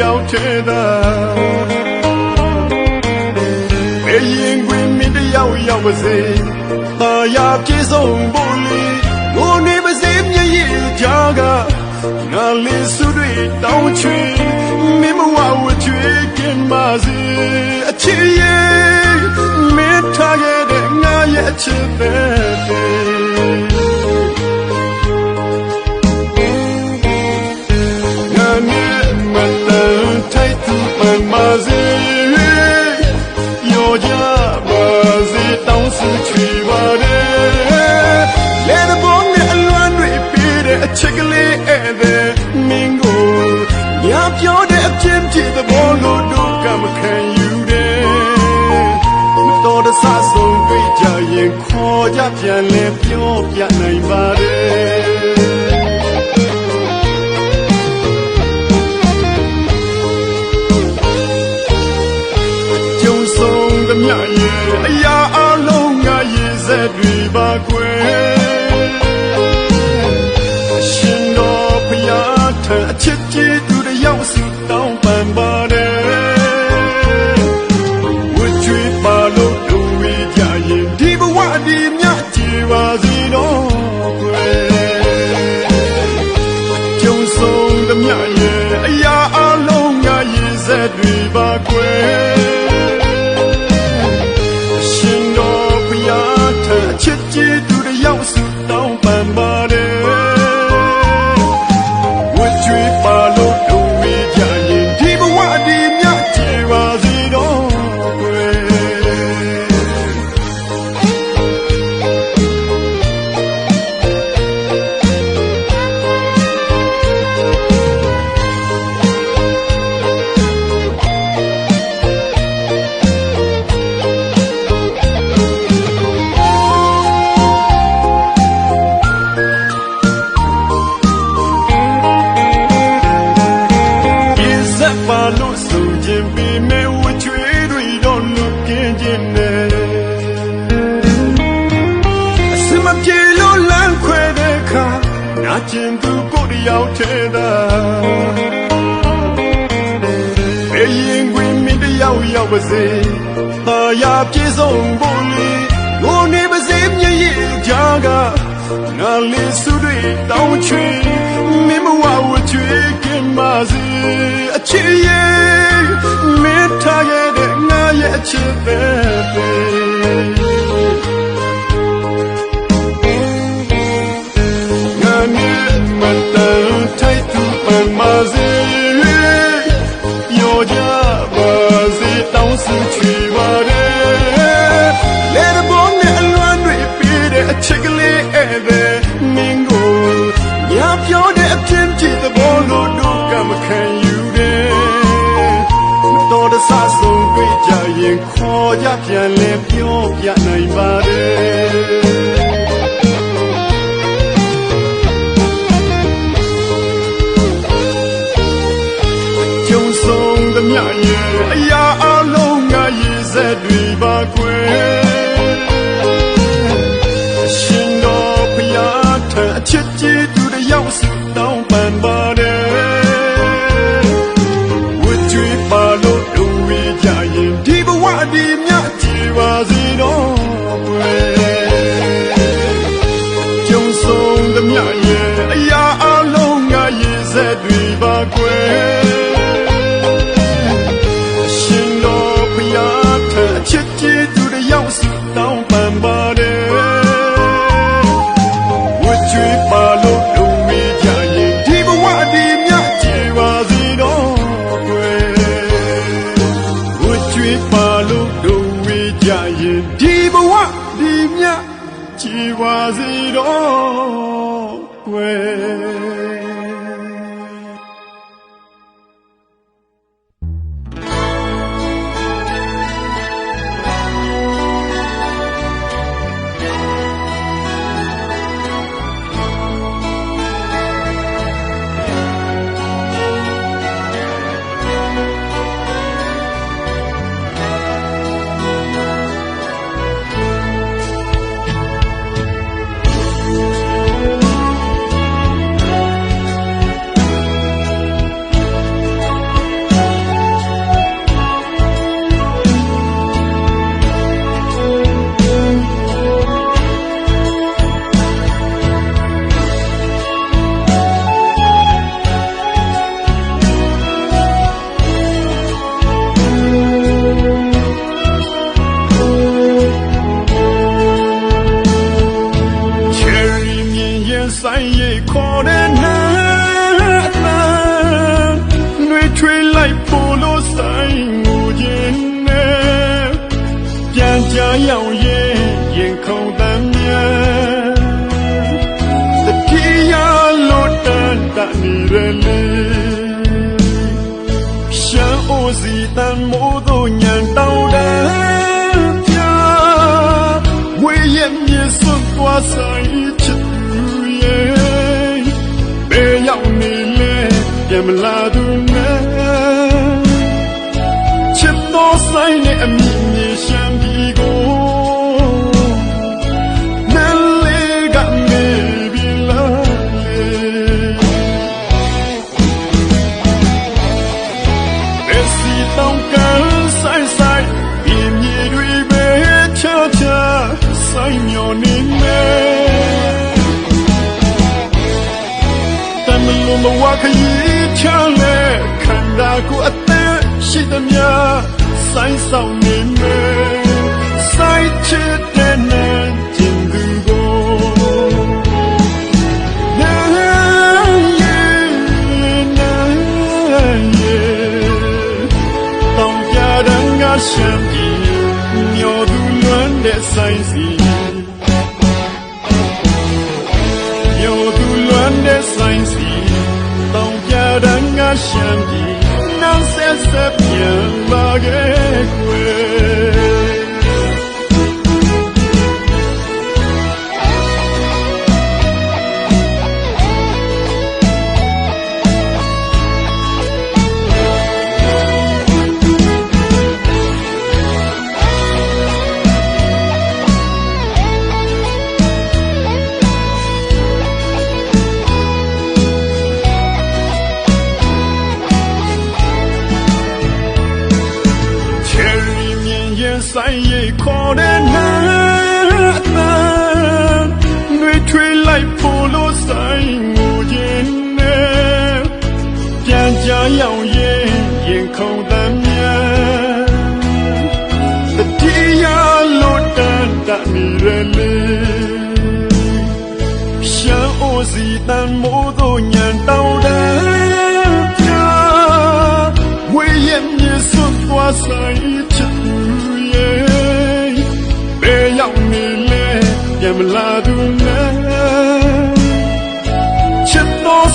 ကျင်သူကိုယ်တယောက်ထဲသာဘယ်ရင်ခွင်မင်းတယောက်ရောက်ပါစေတာယာပြေဆုံးဖို့လေငိုနေပါစေမျက်ရည်ကြားကငါလေးစုတွေတောင်းချွေမင်းမဝဝချွေကင်းပါစေအချစ်ရဲ့မင်းထားခဲ့တဲ့ငါရဲ့အချစ်တဲ့ ပြန်လဲပြောပြနိုင်ပါတယ်ကြုံဆုံးသမျှရဲ့အရာအလုံးငါရည်စက်တွေပါကွယ်ရှင်တော်ဖျားထံအချစ်ကြီးသူတစ်ယောက် ပြေလို့လမ်းခွဲတဲ့အခါနာကျင်သူကိုယ်တယောက်ထဲသာဘယ်ရင်ခွင်မင်းတယောက်ရောက်ပါစေတာယာပြေဆုံးဖို့လေငိုနေပါစေမျက်ရည်ကြားကငါလေးစုတွေတောင်းချွေမင်းမဝဝချွေကင်းပါစေအချစ်ရဲ့မင်းထားခဲ့တဲ့ငါရဲ့အချစ်ပဲငါ အရာအလုံးငါရည်စက်တွေပါကွယ်ရှင်တော်ဘုရားထံအချစ်ကြီးသူတစ်ယောက်စုတောင်းပန်ပါတယ်ဝတ်ကြွေးပါလို့တို့ဝေးကြရင်ဒီဘဝဒီမြတ်ကြည်ပါစေတော့ကွယ်ကြုံဆုံးသမျှရဲ့အရာအလုံးငါရည်စက်တွေပါကွယ် ရောက်ရင်ရင်ခုန်တမ်းမြန်တတိယလို့တန်တနေရလေရှမ်းအိုစီတန်မိုးတို့ညံတောင်းတယ်ပြဝေးရဲ့မြေစွတ်သွားဆိုင်ချစ်သူရဲ့ဘယ်ရောက်နေလဲပြန်မလာသူနဲ့ချစ်တော်ဆိုင်နဲ့အမိမြေရှမ်း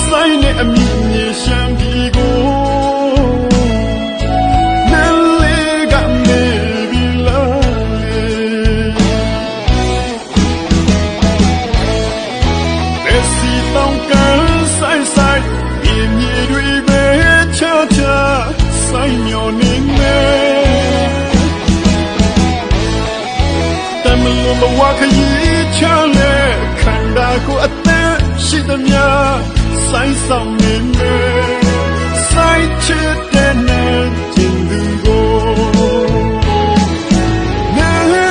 ဆိုင်နဲ့အမိမြေရှမ်းပြည်ကိုနယ်လေးကနေပြီလားလေလက်စီတောင်းကန်ဆိုင်ဆိုင်ဒီမြေတွေပဲချာချာဆိုင်မျောနေမယ်တမလုံးဘဝခရီးချမ်းလေခန္ဓာကိုယ်အသက်ရှိသမျှ ဆိုင်ဆောင်နေမယ်ဆိုင်ချစ်တဲ့နဲ့ကျင်သူကိုနာယေ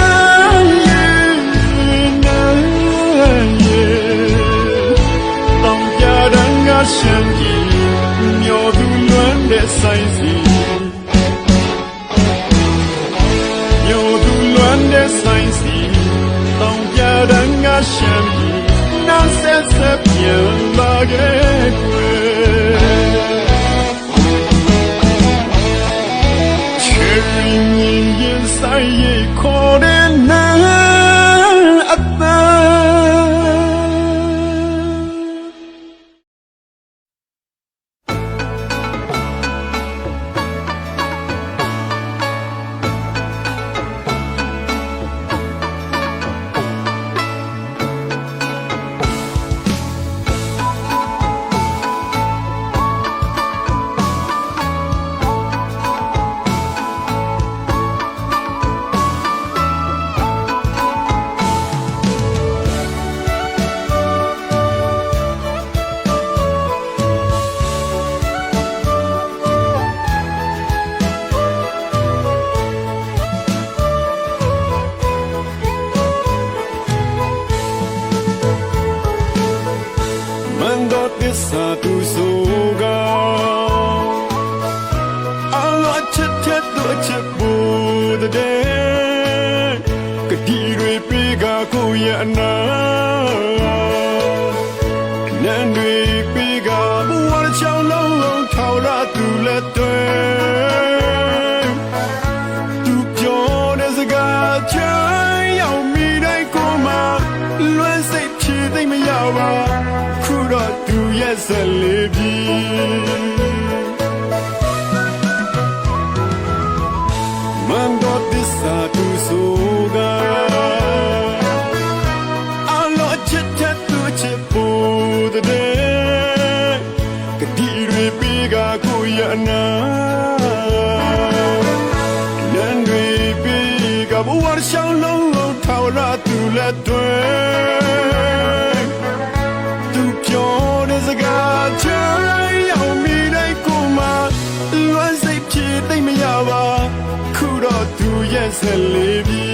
နာယေတောင်ပြရန် လာ ရဲ့အနာနန်းတွေပြီးကဘဝတစ်ချောင်းလုံးလုံးထောက်လာသူလက်တွေသူပြောတဲ့စကားချမ်းရောက်မိတိုင်းကိုမှလွယ်စိတ်ဖြေသိမ့်မရပါခုတော့သူရဲ့ဇလေးပြီ က်လေးပြီ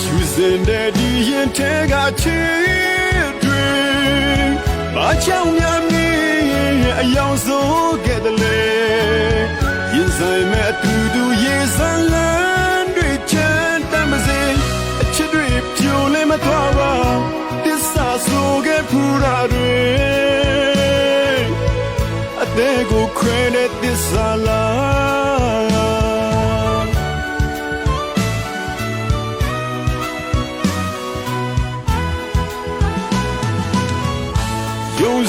ဖြူစင်တဲ့ဒီရင်ထဲကချစ်တွေဘာကြောင့်များမင်းအယောင်စိုးခဲ့တယ်လေရင်ဆိုင်မဲ့အတူတူရေစံလန်းတွေချမ်းတမ်းမစေအချစ်တွေပြိုလဲမသွားပါတစ္ဆာဆိုခဲ့ဖူတာတွေအသေးကိုခွဲတဲ့တစ္ဆာလား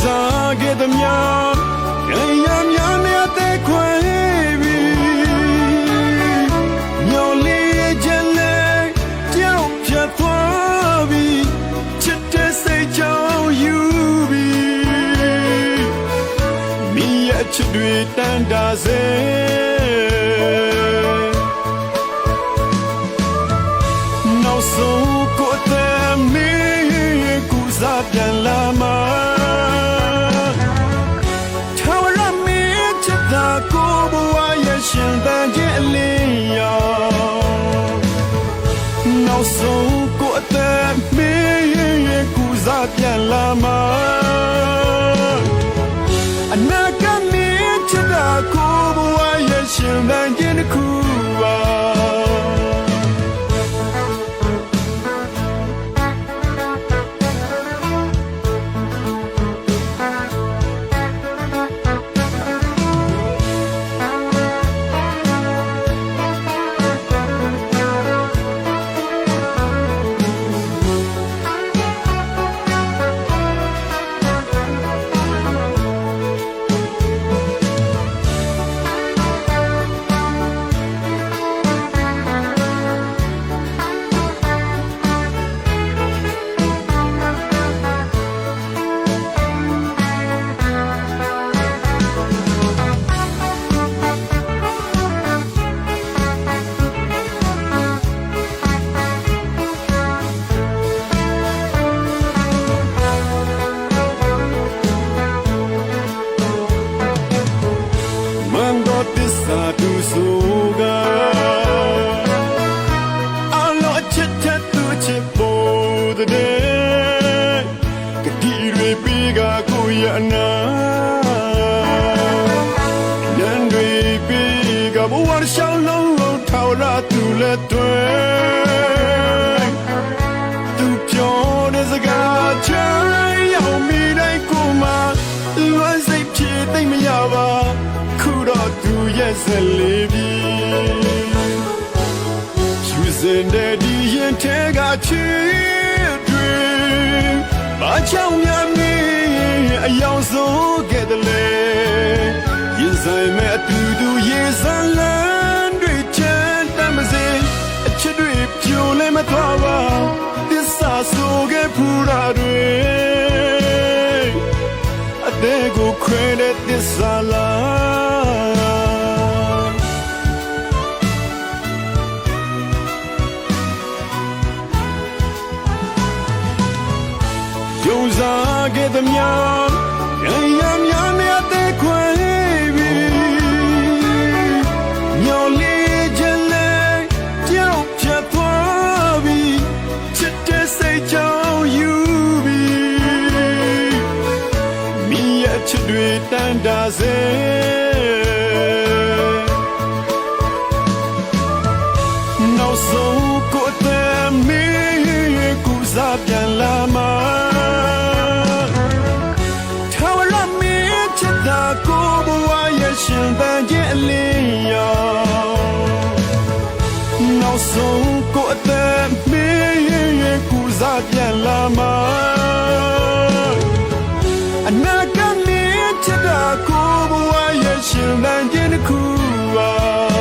စားခဲ့သည်များရရများများတဲ့ခွေပြီညော်လေးချက်လဲကြောက်ဖြတ်သွားပြီချစ်တဲ့စိတ်ကြောင့်ယူပြီမိရဲ့ချစ်တွေတန်တာစေနောက်ဆုံးကိုယ်တည်းမင်းကူစားပြန်လာ ရဲ့ရှင်သန်ခြင်းအလင်းရောင်နောက်ဆုံးကိုယ်တည်းမင်းကူစားပြန်လာမှာအနာဂတ်မင်းချစ်တာကိုဘဝရဲ့ရှင်သန်ခြင်းတစ်ခု ရှောင်းလုံးလုံးထောက်ရသူလက်တွေသူပြောတဲ့စကားချမ်းရောက်မိတဲ့ကိုမှလွမ်းစိတ်ဖြေသိမ့်မရပါခုတော့သူရဲ့ဆက်လေးပြီယူစင်တဲ့ဒီရင်ထဲကချစ်တွေဘာကြောင့်များမင်းအယောင်စိုးခဲ့တယ်လေရင်ဆိုင်မဲ့အတူတူရေစံလ ဖူတာတွေအသေးကိုခွဲတဲ့သစ္စာလားယုံစားခဲ့သည်များ တွေတန်တာစေနောက်ဆုံးကိုယ်တည်းမင်းကူစားပြန်လာမှာထာဝရမင်းချစ်တာကိုဘဝရဲ့ရှင်သန်ခြင်းအလင်းရောင်နောက်ဆုံးကိုယ်အသက်မင်းကူစားပြန်လာမှာအနာဂတ်မင်း ချစ်တာကိုဘဝရဲ့ရှင်လန်းခြင်းတစ်ခုပါ